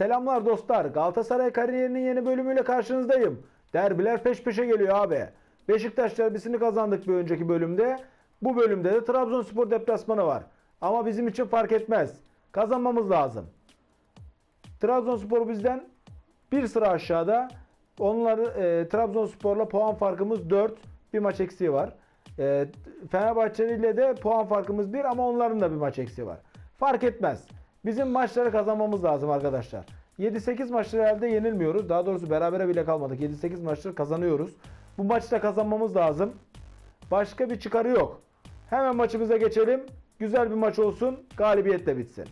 Selamlar dostlar. Galatasaray kariyerinin yeni bölümüyle karşınızdayım. Derbiler peş peşe geliyor abi. Beşiktaş derbisini kazandık bir önceki bölümde. Bu bölümde de Trabzonspor deplasmanı var. Ama bizim için fark etmez. Kazanmamız lazım. Trabzonspor bizden bir sıra aşağıda. Onları e, Trabzonspor'la puan farkımız 4. Bir maç eksiği var. E, Fenerbahçe ile de puan farkımız 1 ama onların da bir maç eksiği var. Fark etmez. Bizim maçları kazanmamız lazım arkadaşlar. 7-8 maçları elde yenilmiyoruz. Daha doğrusu berabere bile kalmadık. 7-8 maçları kazanıyoruz. Bu maçta kazanmamız lazım. Başka bir çıkarı yok. Hemen maçımıza geçelim. Güzel bir maç olsun. Galibiyetle bitsin.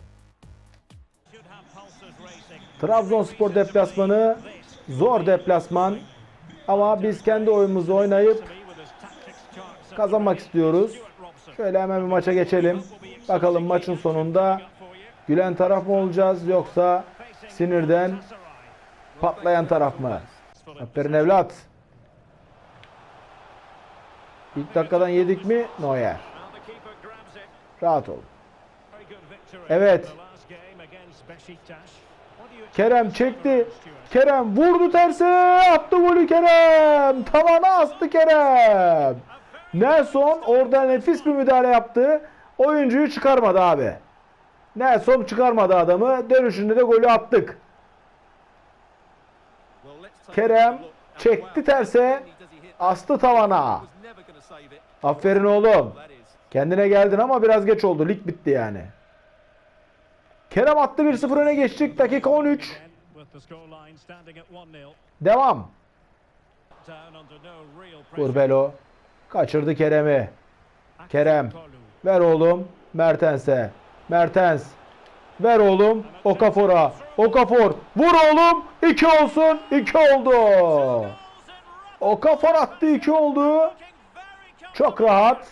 Trabzonspor deplasmanı zor deplasman. Ama biz kendi oyunumuzu oynayıp kazanmak istiyoruz. Şöyle hemen bir maça geçelim. Bakalım maçın sonunda gülen taraf mı olacağız yoksa sinirden patlayan taraf mı? Aferin evlat. İlk dakikadan yedik mi? Neuer. Rahat ol. Evet. Kerem çekti. Kerem vurdu terse. Attı golü Kerem. Tavana astı Kerem. Nelson orada nefis bir müdahale yaptı. Oyuncuyu çıkarmadı abi. Nelson çıkarmadı adamı. Dönüşünde de golü attık. Kerem çekti terse. Astı tavana. Aferin oğlum. Kendine geldin ama biraz geç oldu. Lig bitti yani. Kerem attı 1-0 öne geçtik. Dakika 13. Devam. Kurbelo. Kaçırdı Kerem'i. Kerem. Ver oğlum. Mertens'e. Mertens. Ver oğlum. Okafor'a. Okafor. Vur oğlum. 2 olsun. 2 oldu. Okafor attı. 2 oldu. Çok rahat.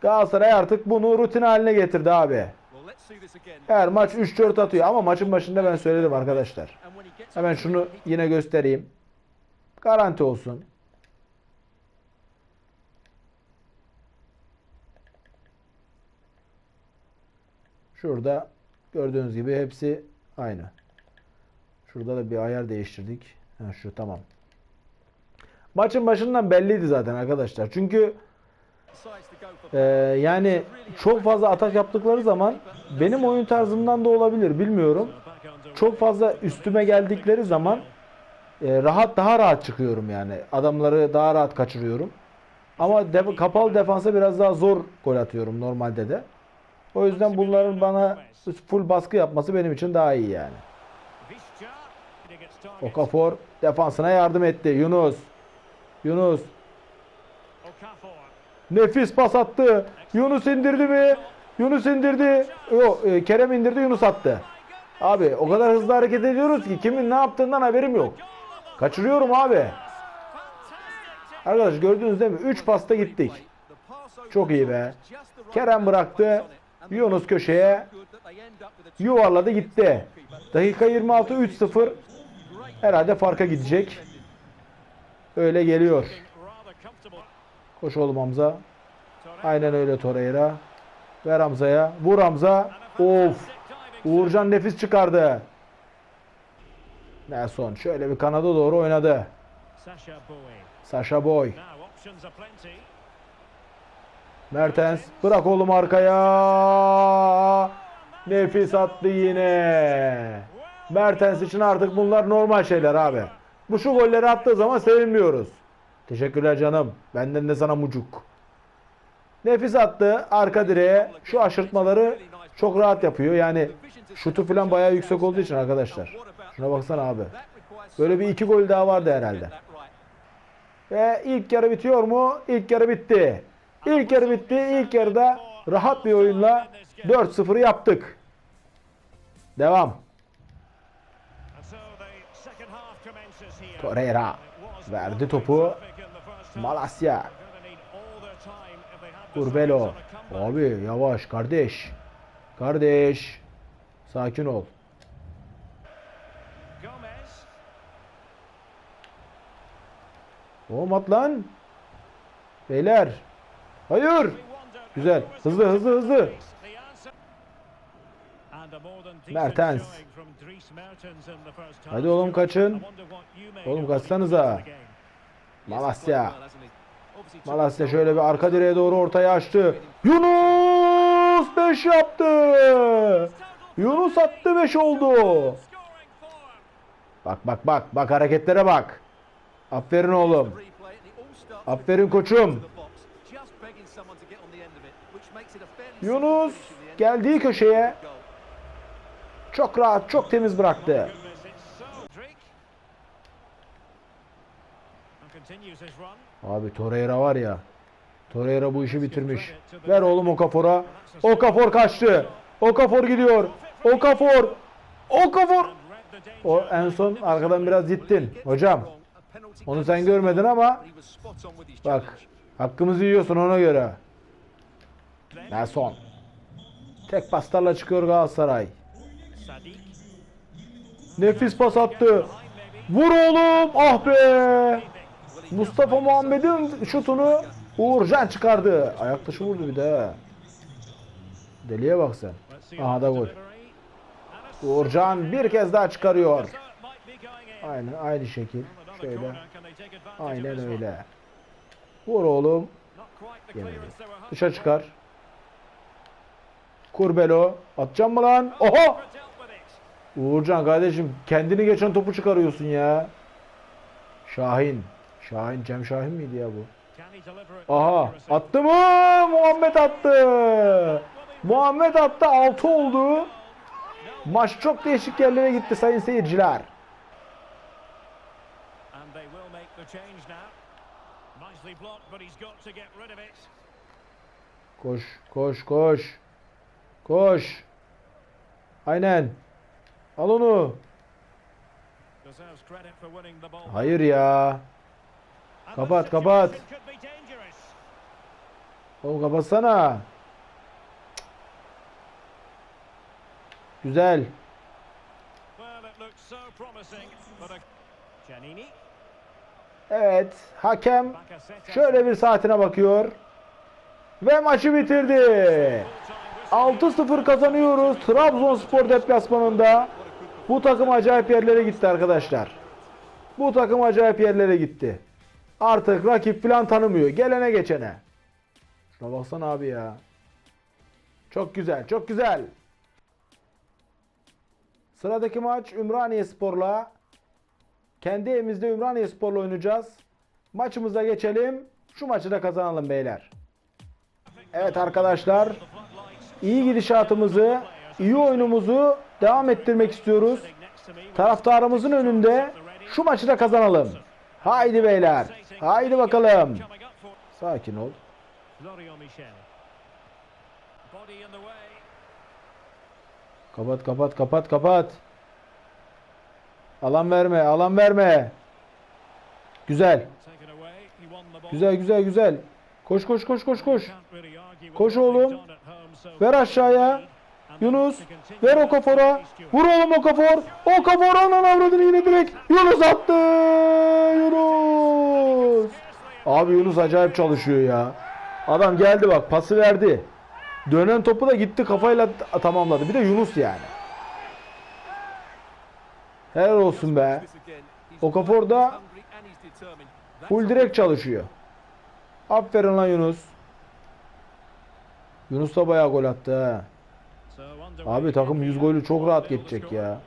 Galatasaray artık bunu rutin haline getirdi abi. Her maç 3-4 atıyor ama maçın başında ben söyledim arkadaşlar. Hemen şunu yine göstereyim. Garanti olsun. Şurada gördüğünüz gibi hepsi aynı. Şurada da bir ayar değiştirdik. Ha, şu tamam. Maçın başından belliydi zaten arkadaşlar. Çünkü ee, yani çok fazla atak yaptıkları zaman benim oyun tarzımdan da olabilir bilmiyorum. Çok fazla üstüme geldikleri zaman e, rahat daha rahat çıkıyorum yani. Adamları daha rahat kaçırıyorum. Ama def- kapalı defansa biraz daha zor gol atıyorum normalde de. O yüzden bunların bana full baskı yapması benim için daha iyi yani. Okafor defansına yardım etti. Yunus. Yunus. Nefis pas attı. Yunus indirdi mi? Yunus indirdi. Yok e, Kerem indirdi Yunus attı. Abi o kadar hızlı hareket ediyoruz ki kimin ne yaptığından haberim yok. Kaçırıyorum abi. Arkadaş gördünüz değil mi? 3 pasta gittik. Çok iyi be. Kerem bıraktı. Yunus köşeye yuvarladı gitti. Dakika 26 3-0. Herhalde farka gidecek. Öyle geliyor. Koş oğlum Hamza. Aynen öyle Torreira. Ver Hamza'ya. Vur Hamza. Of. Uğurcan nefis çıkardı. Nelson şöyle bir kanada doğru oynadı. Sasha Boy. Mertens. Bırak oğlum arkaya. Nefis attı yine. Mertens için artık bunlar normal şeyler abi. Bu şu golleri attığı zaman sevinmiyoruz. Teşekkürler canım. Benden de sana mucuk. Nefis attı arka direğe. Şu aşırtmaları çok rahat yapıyor. Yani şutu falan bayağı yüksek olduğu için arkadaşlar. Şuna baksana abi. Böyle bir iki gol daha vardı herhalde. Ve ilk yarı bitiyor mu? İlk yarı bitti. İlk yarı bitti. İlk yarıda rahat bir oyunla 4-0'ı yaptık. Devam. Torreira verdi topu. Malasya. Kurbelo. Abi yavaş kardeş. Kardeş. Sakin ol. At lan. Beyler. Hayır. Güzel. Hızlı hızlı hızlı. Mertens. Hadi oğlum kaçın. Oğlum kaçsanıza. Malasya. Malasya şöyle bir arka direğe doğru ortaya açtı. Yunus 5 yaptı. Yunus attı 5 oldu. Bak bak bak bak hareketlere bak. Aferin oğlum. Aferin koçum. Yunus geldiği köşeye çok rahat, çok temiz bıraktı. Abi Torreira var ya. Torreira bu işi bitirmiş. Ver oğlum Okafor'a. Okafor kaçtı. Okafor gidiyor. Okafor. Okafor. O en son arkadan biraz gittin. Hocam onu sen görmedin ama bak hakkımızı yiyorsun ona göre. Nelson. Tek paslarla çıkıyor Galatasaray. Nefis pas attı. Vur oğlum. Ah be. Mustafa Muhammed'in şutunu Uğurcan çıkardı. Ayak dışı vurdu bir de. Deliye bak sen. Aha da gol. Uğurcan bir kez daha çıkarıyor. Aynen aynı şekil. Şöyle. Aynen öyle. Vur oğlum. Yemedi. Dışa çıkar. Kurbelo. Atacağım mı lan? Oha! Uğurcan kardeşim kendini geçen topu çıkarıyorsun ya. Şahin. Şahin, Cem Şahin miydi ya bu? Aha attı mı? Muhammed attı. Muhammed attı 6 oldu. Maç çok değişik yerlere gitti sayın seyirciler. Koş, koş, koş. Koş. Aynen. Al onu. Hayır ya. Kapat, kapat. Oğlum kapatsana. Güzel. Evet. Hakem şöyle bir saatine bakıyor. Ve maçı bitirdi. 6-0 kazanıyoruz. Trabzonspor deplasmanında. Bu takım acayip yerlere gitti arkadaşlar. Bu takım acayip yerlere gitti. Artık rakip falan tanımıyor. Gelene geçene. Şuna baksana abi ya. Çok güzel, çok güzel. Sıradaki maç Ümraniye Spor'la. Kendi evimizde Ümraniye Spor'la oynayacağız. Maçımıza geçelim. Şu maçı da kazanalım beyler. Evet arkadaşlar. İyi gidişatımızı, iyi oyunumuzu devam ettirmek istiyoruz. Taraftarımızın önünde şu maçı da kazanalım. Haydi beyler. Haydi bakalım. Sakin ol. Kapat kapat kapat kapat. Alan verme, alan verme. Güzel. Güzel güzel güzel. Koş koş koş koş koş. Koş oğlum. Ver aşağıya. Yunus ver Okafor'a. Vur oğlum Okafor. Okafor anan avradını yine direkt. Yunus attı. Yunus. Abi Yunus acayip çalışıyor ya. Adam geldi bak pası verdi. Dönen topu da gitti kafayla tamamladı. Bir de Yunus yani. Helal olsun be. Okafor da full direkt çalışıyor. Aferin lan Yunus. Yunus da bayağı gol attı ha. Abi takım 100 golü çok rahat geçecek ya.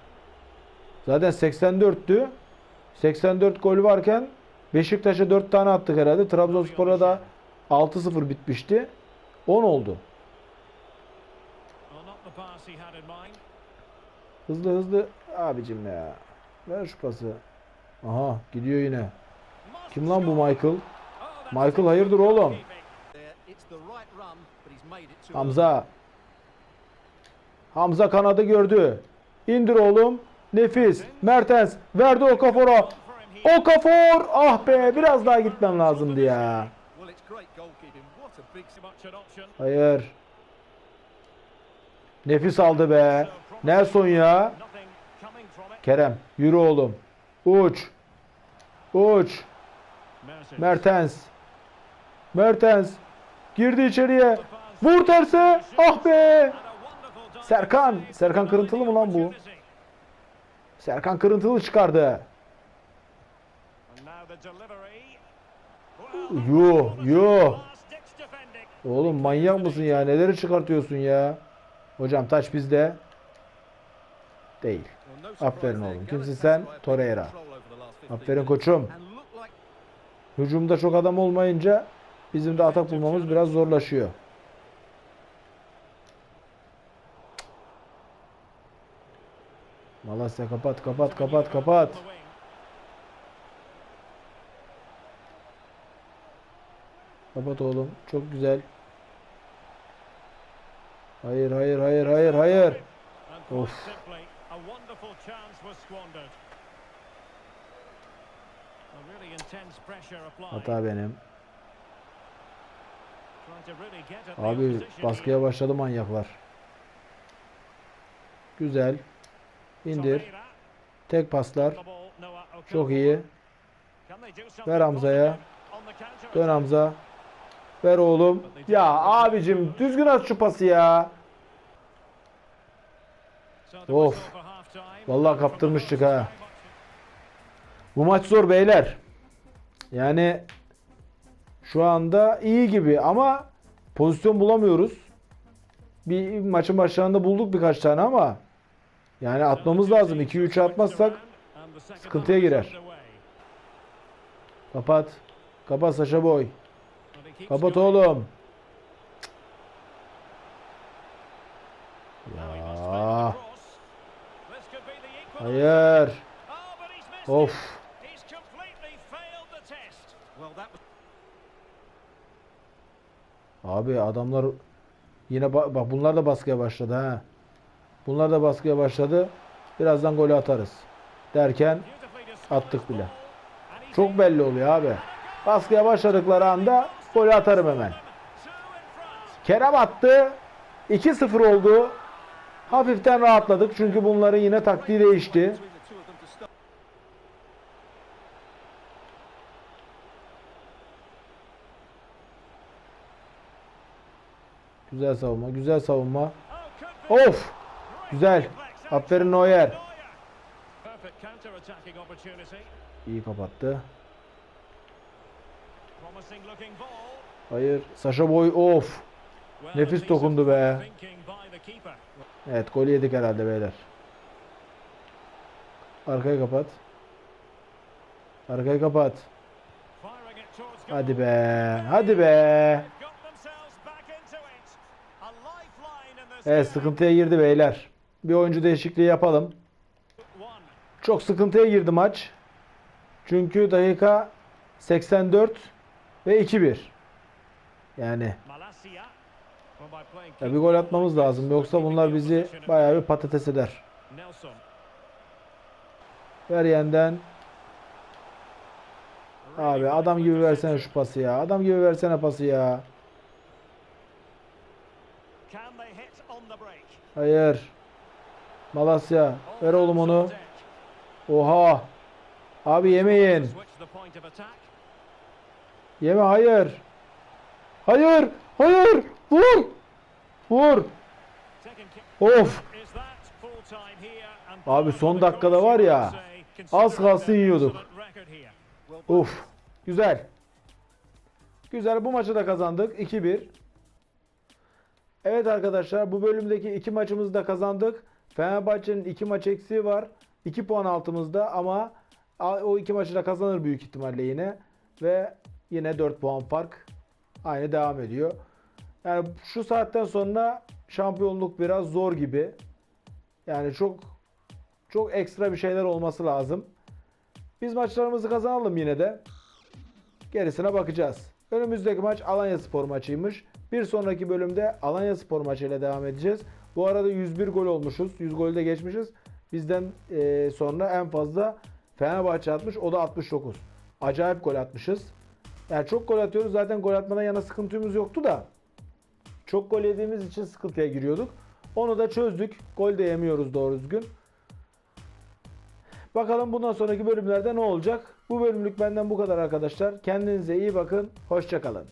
Zaten 84'tü. 84 gol varken Beşiktaş'a 4 tane attık herhalde. Trabzonspor'a da 6-0 bitmişti. 10 oldu. Hızlı hızlı abicim ya. Ver şu pası. Aha gidiyor yine. Kim lan bu Michael? Michael hayırdır oğlum? Hamza. Hamza kanadı gördü. İndir oğlum. Nefis. Mertens. Verdi Okafor'a. Okafor. Ah be biraz daha gitmem lazımdı ya. Hayır. Nefis aldı be. Nelson ya. Kerem yürü oğlum. Uç. Uç. Mertens. Mertens. Girdi içeriye. Vur terse. Ah be. Serkan. Serkan kırıntılı mı lan bu? Serkan kırıntılı çıkardı. Last-ditch defending. Oğlum manyak mısın ya? Neleri çıkartıyorsun ya? Hocam taç bizde. Değil. Aferin oğlum. Kimsin sen? Torreira. Aferin koçum. Hücumda çok adam olmayınca bizim de atak bulmamız biraz zorlaşıyor. Malasya kapat kapat kapat kapat. Kapat oğlum. Çok güzel. Hayır hayır hayır hayır hayır. Of. Hata benim. Abi baskıya başladı manyaklar. Güzel. İndir. Tek paslar. Çok iyi. Ver Hamza'ya. Dön? Hamza. Ver oğlum. Ya abicim düzgün at şu pası ya. Of. Vallahi kaptırmıştık ha. Bu maç zor beyler. Yani şu anda iyi gibi ama pozisyon bulamıyoruz. Bir maçın başlarında bulduk birkaç tane ama yani atmamız lazım. 2-3 atmazsak sıkıntıya girer. kapat. Kapat Saşa Boy. Kapat oğlum. Ya. Hayır. Of. Abi adamlar yine ba- bak bunlar da baskıya başladı ha. Bunlar da baskıya başladı. Birazdan golü atarız. Derken attık bile. Çok belli oluyor abi. Baskıya başladıkları anda golü atarım hemen. Kerem attı. 2-0 oldu. Hafiften rahatladık çünkü bunların yine taktiği değişti. Güzel savunma, güzel savunma. Of! Güzel. Aferin Neuer. İyi kapattı. Hayır. Saşa Boy of. Nefis dokundu be. Evet golü yedik herhalde beyler. Arkayı kapat. Arkayı kapat. Hadi be. Hadi be. Evet sıkıntıya girdi beyler. Bir oyuncu değişikliği yapalım. Çok sıkıntıya girdi maç. Çünkü dakika 84 ve 2-1. Yani ya bir gol atmamız lazım. Yoksa bunlar bizi bayağı bir patates eder. Ver yenden. Abi adam gibi versene şu pası ya. Adam gibi versene pası ya. Hayır. Malasya. Ver oğlum onu. Oha. Abi yemeyin. Of. Yeme hayır. Hayır. Hayır. Vur. Vur. Of. Abi son dakikada var ya, az kalsın yiyorduk. Uf. Güzel. Güzel. Bu maçı da kazandık. 2-1. Evet arkadaşlar bu bölümdeki iki maçımızı da kazandık. Fenerbahçe'nin iki maç eksiği var. 2 puan altımızda ama o iki maçı da kazanır büyük ihtimalle yine. Ve yine 4 puan fark aynı devam ediyor. Yani şu saatten sonra şampiyonluk biraz zor gibi. Yani çok çok ekstra bir şeyler olması lazım. Biz maçlarımızı kazanalım yine de. Gerisine bakacağız. Önümüzdeki maç Alanya Spor maçıymış. Bir sonraki bölümde Alanya Spor maçıyla devam edeceğiz. Bu arada 101 gol olmuşuz. 100 golü de geçmişiz. Bizden eee, sonra en fazla Fenerbahçe atmış. O da 69. Acayip gol atmışız. Yani çok gol atıyoruz. Zaten gol atmadan yana sıkıntımız yoktu da. Çok gol yediğimiz için sıkıntıya giriyorduk. Onu da çözdük. Gol de yemiyoruz doğru düzgün. Bakalım bundan sonraki bölümlerde ne olacak? Bu bölümlük benden bu kadar arkadaşlar. Kendinize iyi bakın. Hoşçakalın.